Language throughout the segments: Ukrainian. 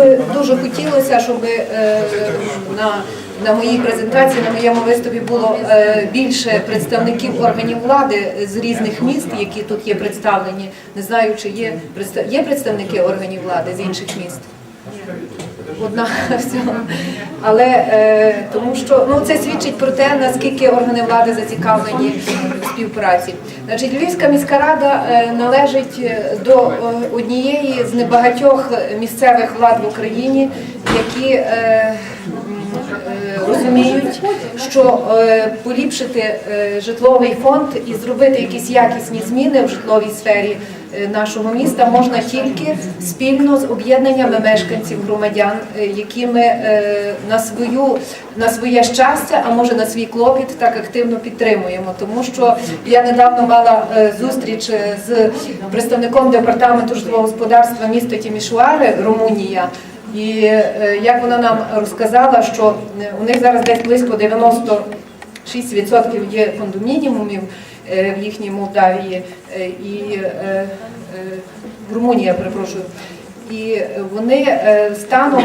би дуже хотілося, щоб е, на, на моїй презентації, на моєму виступі було е, більше представників органів влади з різних міст, які тут є представлені. Не знаю, чи є є представники органів влади з інших міст. Одна всього. Але е, тому що ну це свідчить про те, наскільки органи влади зацікавлені в співпраці. Значить, Львівська міська рада е, належить е, до е, однієї з небагатьох місцевих влад в Україні, які е, розуміють, що поліпшити житловий фонд і зробити якісь якісні зміни в житловій сфері нашого міста можна тільки спільно з об'єднаннями мешканців громадян, е, які ми е, на свою на своє щастя, а може на свій клопіт так активно підтримуємо. Тому що я недавно мала е, зустріч е, з представником департаменту житлового господарства міста Тімішуари, Румунія. І е, як вона нам розказала, що е, у них зараз десь близько 96% є кондомінімумів е, в їхній Молдавії е, і е, е, Румунія, перепрошую. І вони е, станом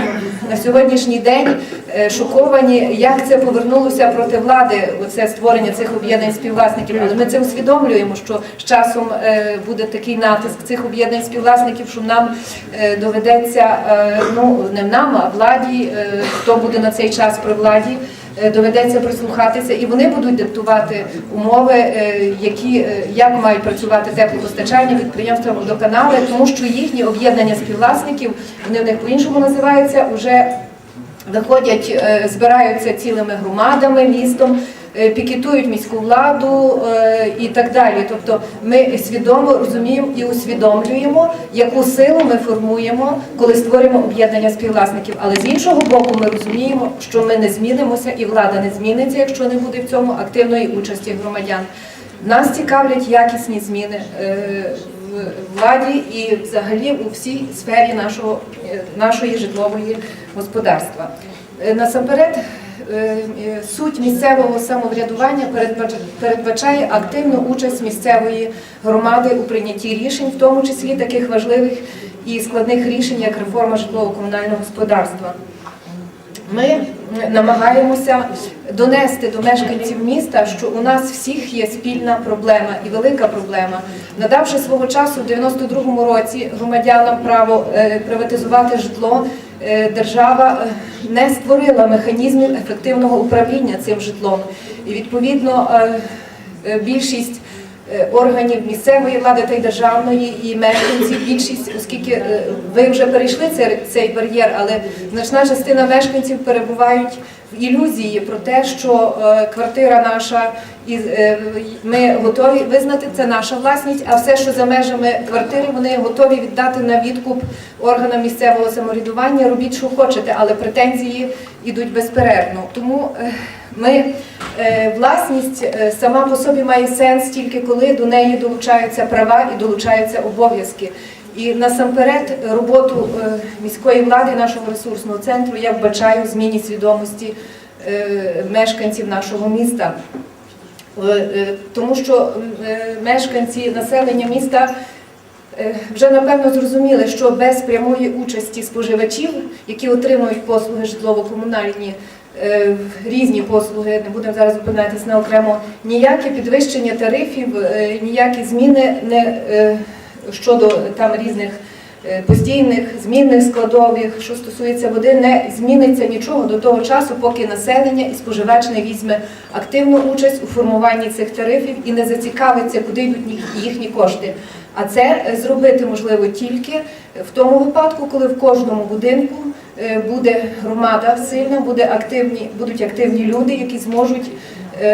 на сьогоднішній день е, шоковані, як це повернулося проти влади, оце створення цих об'єднань співвласників. Але ми це усвідомлюємо, що з часом е, буде такий натиск цих об'єднань співвласників, що нам е, доведеться, е, ну не нам, а владі, е, хто буде на цей час при владі. Е, Доведеться прислухатися, і вони будуть диктувати умови, е, які е, як мають працювати теплопостачання підприємства водоканали, тому що їхні об'єднання співвласників, вони в них по-іншому називаються, вже виходять, е, збираються цілими громадами, містом, е, пікетують міську владу е, і так далі. Тобто ми свідомо розуміємо і усвідомлюємо, яку силу ми формуємо, коли створюємо об'єднання співвласників. Але з іншого боку, ми розуміємо, що ми не змінимося і влада не зміниться, якщо не буде в цьому активної участі громадян. Нас цікавлять якісні зміни владі і взагалі у всій сфері нашого, е, нашої житлової господарства. Е, Насамперед, е, суть місцевого самоврядування передбачає активну участь місцевої громади у прийнятті рішень, в тому числі таких важливих і складних рішень, як реформа житлово-комунального господарства. Ми намагаємося донести до мешканців міста, що у нас всіх є спільна проблема і велика проблема. Надавши свого часу в 92-му році громадянам право е, приватизувати житло, е, держава е, не створила механізмів ефективного управління цим житлом. І відповідно е, е, більшість е, органів місцевої влади та й державної і мешканців більшість, оскільки е, ви вже перейшли цей, бар'єр, але значна частина мешканців перебувають в ілюзії про те, що е, квартира наша і е, ми готові визнати це наша власність, а все, що за межами квартири, вони готові віддати на відкуп органам місцевого самоврядування. Робіть, що хочете, але претензії йдуть безперервно. Тому е, ми е, власність е, сама по собі має сенс тільки коли до неї долучаються права і долучаються обов'язки. І насамперед роботу е, міської влади, нашого ресурсного центру я вбачаю в зміні свідомості мешканців нашого міста. Тому що мешканці населення міста вже напевно зрозуміли, що без прямої участі споживачів, які отримують послуги житлово-комунальні, різні послуги, не будемо зараз зупинятися на окремо, ніяке підвищення тарифів, е, ніякі зміни не е, щодо там різних е, постійних змінних складових, що стосується води, не зміниться нічого до того часу, поки населення і споживач не візьме активну участь у формуванні цих тарифів і не зацікавиться, куди йдуть їхні кошти. А це е, зробити можливо тільки в тому випадку, коли в кожному будинку е, буде громада сильна, буде активні, будуть активні люди, які зможуть е,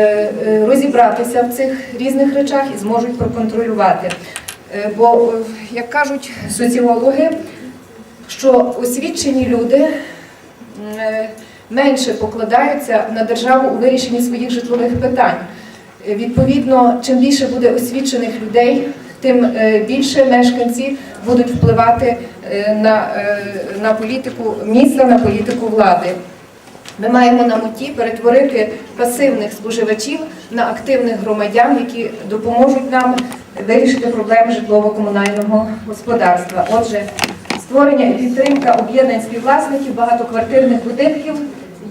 е, розібратися в цих різних речах і зможуть проконтролювати. Е, Бо, е, як кажуть соціологи, що освічені люди е, менше покладаються на державу у вирішенні своїх житлових питань. Е, Відповідно, чим більше буде освічених людей, тим е, більше мешканці будуть впливати е, на, е, на політику міста, на політику влади. Ми маємо на меті перетворити пасивних споживачів на активних громадян, які допоможуть нам вирішити проблеми житлово-комунального господарства. Отже, створення і підтримка об'єднань співвласників багатоквартирних будинків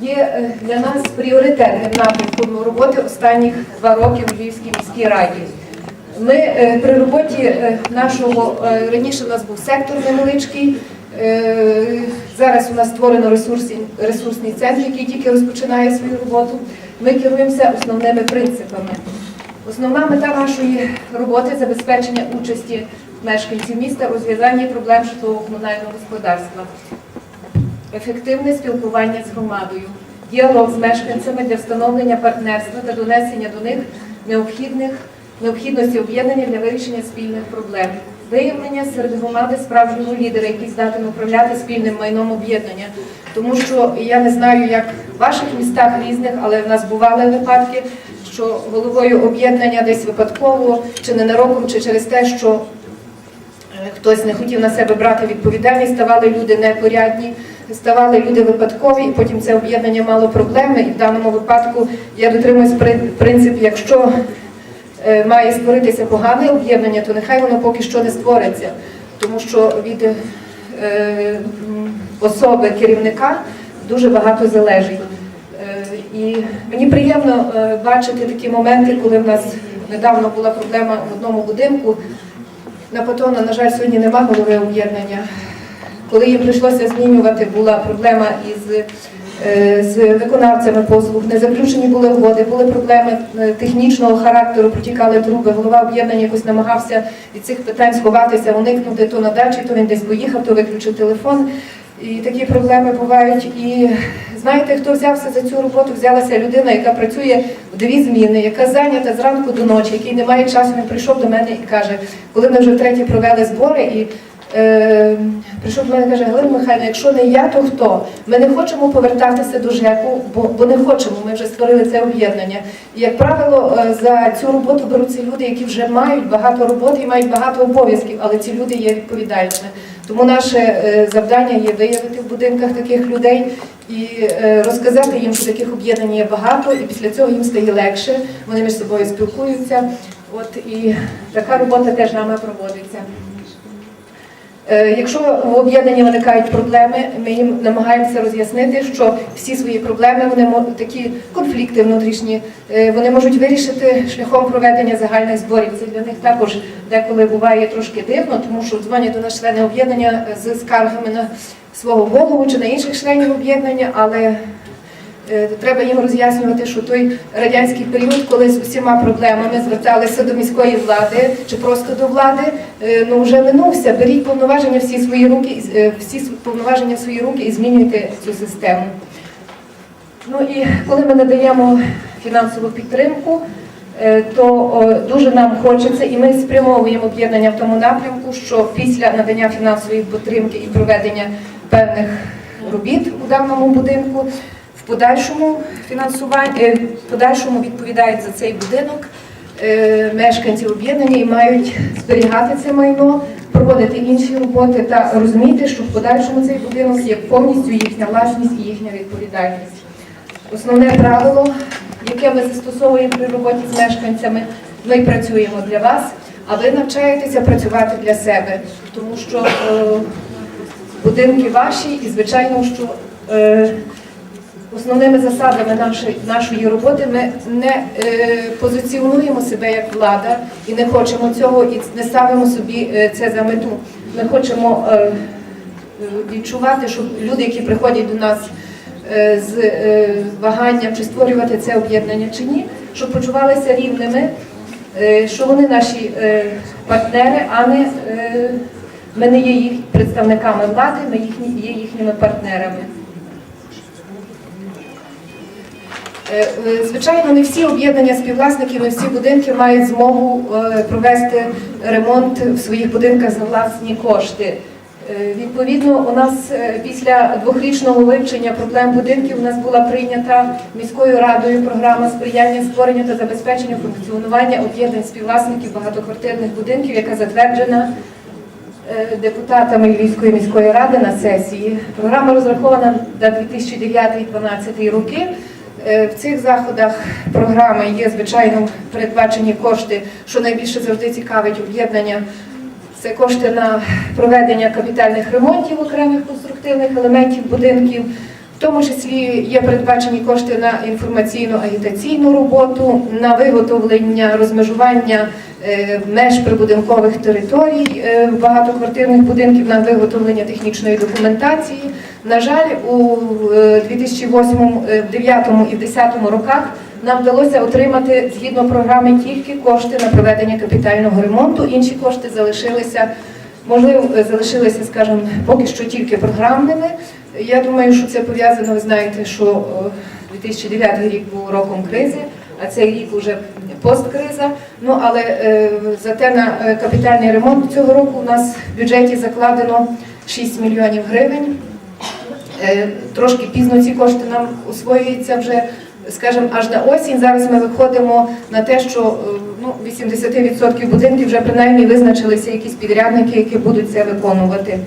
є для нас пріоритетним напрямком роботи останніх два роки в Львівській міській раді. Ми е, при роботі е, нашого е, раніше у нас був сектор невеличкий. Зараз у нас створено ресурсний, ресурсний центр, який тільки розпочинає свою роботу. Ми керуємося основними принципами. Основна мета нашої роботи забезпечення участі мешканців міста у розв'язанні проблем житлово-комунального господарства, ефективне спілкування з громадою, діалог з мешканцями для встановлення партнерства та донесення до них необхідних необхідності об'єднання для вирішення спільних проблем, виявлення серед громади справжнього лідера, який здатен управляти спільним майном об'єднання. Тому що я не знаю, як в ваших містах різних, але в нас бували випадки, що головою об'єднання десь випадково, чи ненароком, чи через те, що Е, хтось не хотів на себе брати відповідальність, ставали люди непорядні, ставали люди випадкові, і потім це об'єднання мало проблеми. І в даному випадку я дотримуюсь при- принцип, якщо має створитися погане об'єднання, то нехай воно поки що не створиться, тому що від е, особи керівника дуже багато залежить. Е, І мені приємно е, бачити такі моменти, коли в нас недавно була проблема в одному будинку. На Патона, на жаль, сьогодні нема голови об'єднання. Коли їм прийшлося змінювати, була проблема із е, з виконавцями послуг, не заключені були угоди, були проблеми е, технічного характеру, протікали труби. Голова об'єднання якось намагався від цих питань сховатися, уникнути то на дачі, то він десь поїхав, то виключив телефон. І такі проблеми бувають. І знаєте, хто взявся за цю роботу? Взялася людина, яка працює в дві зміни, яка зайнята зранку до ночі, який не має часу. Він прийшов до мене і каже, коли ми вже втретє провели збори і. Е, прийшов до мене і каже, Галина Михайлівна, якщо не я, то хто? Ми не хочемо повертатися до ЖЕКу, бо, бо не хочемо, ми вже створили це об'єднання. І, як правило, е, за цю роботу беруться люди, які вже мають багато роботи і мають багато обов'язків, але ці люди є відповідальними. Тому наше е, завдання є виявити в будинках таких людей і е, розказати їм, що таких об'єднань є багато, і після цього їм стає легше, вони між собою спілкуються. От і така робота теж нами проводиться. Е, Якщо в об'єднанні виникають проблеми, ми їм намагаємося роз'яснити, що всі свої проблеми, вони такі конфлікти внутрішні, е, вони можуть вирішити шляхом проведення загальних зборів. Це для них також деколи буває трошки дивно, тому що дзвонять до нас члени об'єднання з скаргами на свого голову чи на інших членів об'єднання, але Е, Треба їм роз'яснювати, що той радянський період, коли з усіма проблемами зверталися до міської влади чи просто до влади, е, ну вже минувся. Беріть повноваження всі свої руки, е, всі повноваження в свої руки і змінюйте цю систему. Ну і коли ми надаємо фінансову підтримку, е, то дуже нам хочеться, і ми спрямовуємо об'єднання в тому напрямку, що після надання фінансової підтримки і проведення певних робіт у даному будинку, в подальшому фінансуванні, е, в подальшому відповідають за цей будинок е, мешканці об'єднання і мають зберігати це майно, проводити інші роботи та розуміти, що в подальшому цей будинок є повністю їхня власність і їхня відповідальність. Основне правило, яке ми застосовуємо при роботі з мешканцями, ми працюємо для вас, а ви навчаєтеся працювати для себе, тому що е, будинки ваші, і звичайно, що е, основними засадами нашої, нашої роботи ми не е, позиціонуємо себе як влада і не хочемо цього, і не ставимо собі е, це за мету. Ми хочемо е, відчувати, що люди, які приходять до нас е, з е, ваганням, чи створювати це об'єднання чи ні, щоб почувалися рівними, е, що вони наші е, партнери, а не е, ми не є їх представниками влади, ми їхні, є їхніми партнерами. Звичайно, не всі об'єднання співвласників, не всі будинки мають змогу е, провести ремонт в своїх будинках за власні кошти. Е, Відповідно, у нас е, після двохрічного вивчення проблем будинків у нас була прийнята міською радою програма сприяння створенню та забезпеченню функціонування об'єднань співвласників багатоквартирних будинків, яка затверджена е, депутатами Львівської міської ради на сесії. Програма розрахована на 2009-2012 роки. Е, В цих заходах програми є, звичайно, передбачені кошти, що найбільше завжди цікавить об'єднання. Це кошти на проведення капітальних ремонтів окремих конструктивних елементів будинків. В тому числі є передбачені кошти на інформаційну агітаційну роботу, на виготовлення розмежування е, меж прибудинкових територій е, багатоквартирних будинків, на виготовлення технічної документації. На жаль, у е, 2008, 2009 і 2010 роках нам вдалося отримати згідно програми тільки кошти на проведення капітального ремонту. Інші кошти залишилися, можливо, залишилися, скажімо, поки що тільки програмними. Я думаю, що це пов'язано, ви знаєте, що е, 2009 рік був роком кризи, а цей рік вже посткриза. Ну але е, зате на е, капітальний ремонт цього року у нас в бюджеті закладено 6 мільйонів гривень. Е, Трошки пізно ці кошти нам освоюються вже, скажімо, аж на осінь. Зараз ми виходимо на те, що е, ну, 80% будинків вже принаймні визначилися якісь підрядники, які будуть це виконувати.